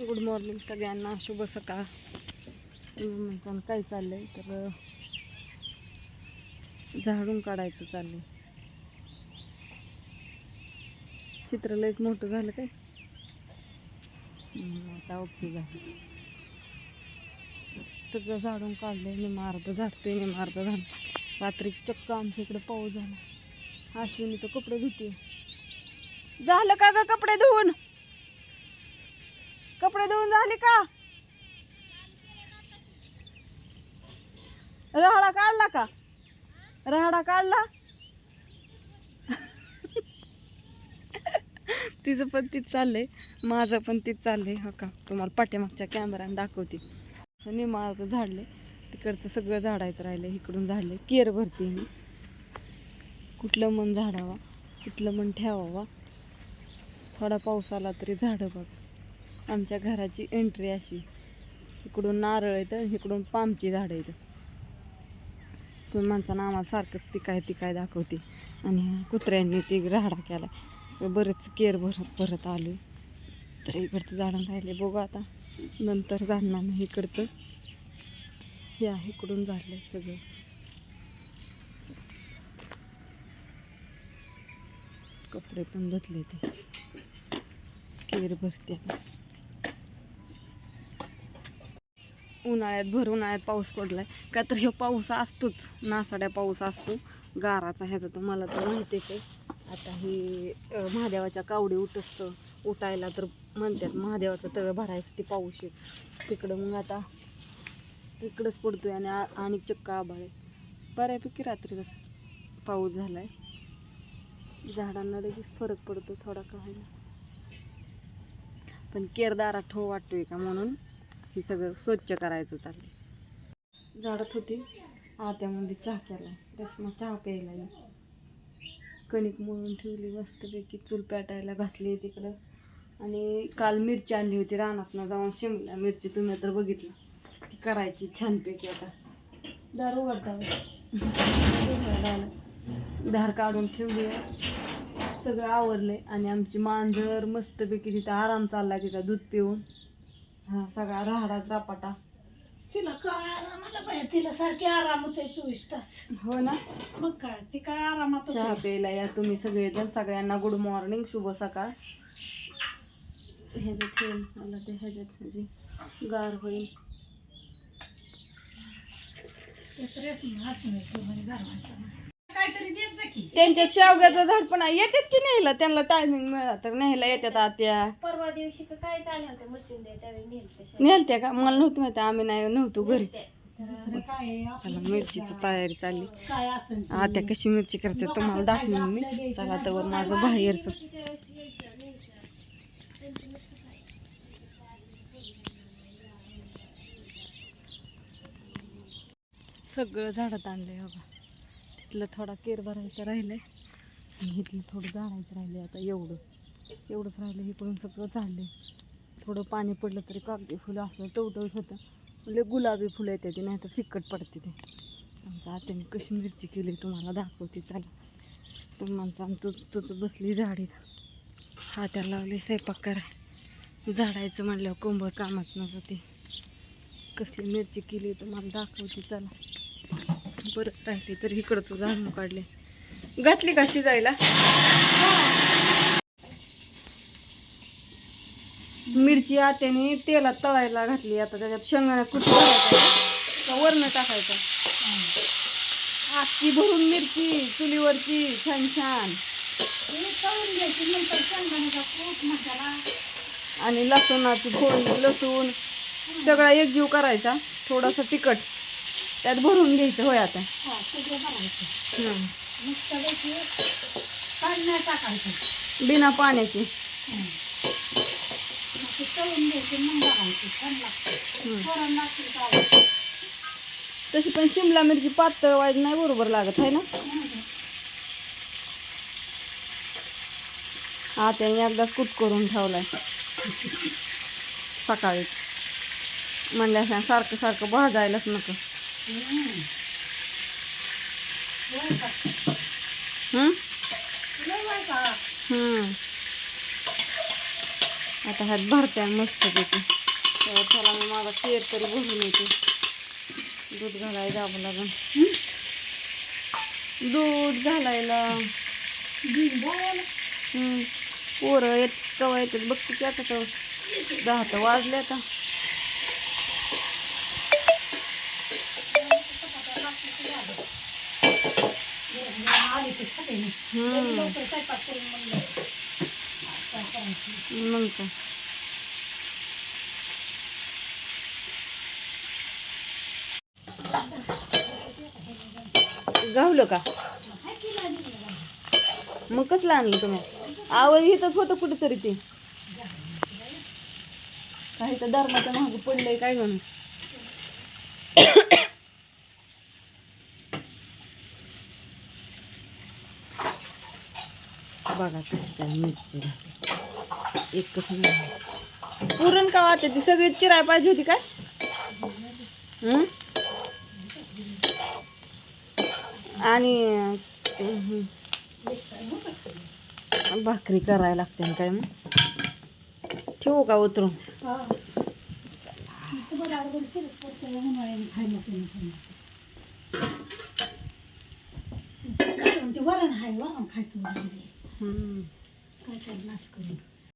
Good morning सगळ्यांना. शुभ सकाळ. म्हणताना काय आहे तर झाडून काढायचं चाललंय. चित्र लयच मोठं झालं काय? आता ओके झालं. सगळं झाडून काढलंय मी मारतं झाडते मी मारतं झालं. रात्री चक्क आमच्या इकडे पाऊस झाला. अश्विनी तर कपडे धुते झालं का ग कपडे धुवून? कपडे धुवून झाले का? राहाडा काढला का? राहाडा काढला? तिचं पण तीच चाललंय. माझं पण तीच चाललंय. हा का? तुम्हाला पाठीमागच्या कॅमेऱ्यानं दाखवते. असं निमाळतं झाडले तिकडचं सगळं झाडायचं राहिलं इकडून झाडले केअर भरते मी कुठलं मन झाडावा? कुठलं मन ठेवावा? थोडा पाऊस आला तरी झाडं बघ. आमच्या घराची एंट्री अशी. इकडून नारळ येतं इकडून पामची झाडं येतं. तुम्ही माणसानं आम्हाला सारखं ती काय ती काय दाखवते. आणि कुत्र्यांनी ती राहडा केला. असं बरंच केअर भरत भरत आलो तर इकडचं झाडं राहिले बघू आता. नंतर झाडणार नाही इकडचं. हे आहे इकडून झाडलंय सगळं. कपडे पण धुतले ते. केर भरते उन्हाळ्यात भर उन्हाळ्यात पाऊस पडलाय. का तर हे पाऊस असतोच. नासाड्या पाऊस असतो. गाराचा ह्याचा तर मला तर माहितीच आहे. आता हे महादेवाच्या कावडी उठसतं. उठायला तर म्हणतात महादेवाचं तळ भरायचं ते पाऊस येत तिकडं मग आता इकडंच पडतोय आणि आ- आणि चक्क आभाळ आहे. बऱ्यापैकी रात्री कसं पाऊस झालाय. झाडांना लगेच फरक पडतो थोडा का पण केरदारा ठो वाटतोय का म्हणून? हे सगळं स्वच्छ करायचं चाललंय झाडत होती. आत्यामध्ये चहा केला. रश्मा चहा प्यायला कणिक मळून ठेवली मस्तपैकी. चूल पेटायला घातली तिकडं. आणि काल मिरची आणली होती रानातनं. जाऊन शिमला मिरची तुम्ही तर बघितलं. ती करायची छानपैकी आता. दार उघडता धार काढून ठेवली सगळं आवरलंय. आणि आमची मांजर मस्तपैकी तिथं आराम चालला तिथं दूध पिऊन. हा सगळा राहडा रापाटा. तिला काय आरामाला बाया तिला सारखी आरामच आहे चोवीस तास. हो ना? मग काय ती काय आरामातच चहा. प्यायला या तुम्ही सगळेजण सगळ्यांना गुड मॉर्निंग शुभ सकाळ. ह्याच्यात ठेवून मला ते ह्याच्यात म्हणजे गार होईल. एक रेशमी हसून येतो म्हणे गारवांचा. काहीतरी देत जा की. त्यांच्या शेवग्याचं झाड पण आहे. येतात की न्यायला? त्यांना टायमिंग मिळाला तर न्यायला येतात आत्या. परवा दिवशी का काय चालले होते? मशीन दे त्यावेळी नेलते नेलत्या का? मला नव्हतं माहिती. आम्ही नाही नव्हतो घरी. दुसरं काय आहे? चला आपलं मिरचीची तयारी चालली. काय असेल ते. आत्या कशी मिरची करते तुम्हाला दाखवेन मी. चला तर माझं बाहेरचं. सगळं झाडात आणलंय बघा इथलं थोडा केर भरायचं राहिलंय. आणि इथलं थोडं झाडायचं आहे आता एवढं. एवढंच राहिलं इकडून सगळं झालंय. थोडं पाणी पडलं तरी कागदी फुलं असलं टवटवत होतं. म्हणजे गुलाबी फुलं येते ते नाही तर फिकट पडते ते. आमच्या आत्याने कशी मिरची केली तुम्हाला दाखवते चला. तुम्ही म्हणता तू तुझं बसली झाडीत हात्याला लावली स्वयंपाक कराय झाडायचं म्हणल्यावर कोंबर कामात न जाते कसली मिरची केली तुम्हाला दाखवते चला. परत राहिली तर तू झाडून काढले. घातली का शिजायला? मिरची आत्याने तेलात तळायला घातली आता त्याच्यात शेंगा कुठे वरण टाकायचं? आखी भरून मिरची चुलीवरची छान छान. आणि लसूणाची फोडणी लसूण सगळा एकजीव करायचा थोडासा तिखट. त्यात भरून घ्यायचं होय आता. हा सगळं हं. टाकायचं. बिना पाण्याची. हं. मग ते तळून घ्यायचे मग बघायचे. छान लागतं. हं. पोरांना लागतील काय तशी पण शिमला मिरची पातळ वाईट नाही बरोबर लागत आहे ना? हा त्याने एकदाच कुट करून ठेवलाय. सकाळी. म्हणल्या सारखं सारखं भाजायलाच नको. आता हात भरत्या मस्त पैकी. चला मी माझा केर तरी भरून येते. दूध घालायला जावं लागेल. दूध घालायला. पोरं येत कवा येतात? बघ किती आता तर. दहा तर वाजले आता. आले ते खाते ना हम्म. लवकर स्वयंपाक करून म्हणलं काय करायचं? मग काय? गावलं का? केलं आणि केलं? मग कसलं आणलं तुम्ही? आवाज येतच होतं कुठेतरी ते. काही तर धर्माच्या मागे पडलंय काय म्हणून? बघा कशी काय मिरची घातली. एकच नाही. पुरण का वाटते ती? सगळी चिराय पाहिजे होती काय? आणि भाकरी करायला लागते ना काय मग? ठेवू का उतरून? वरण आहे वरण खायचं काय काय नाश करून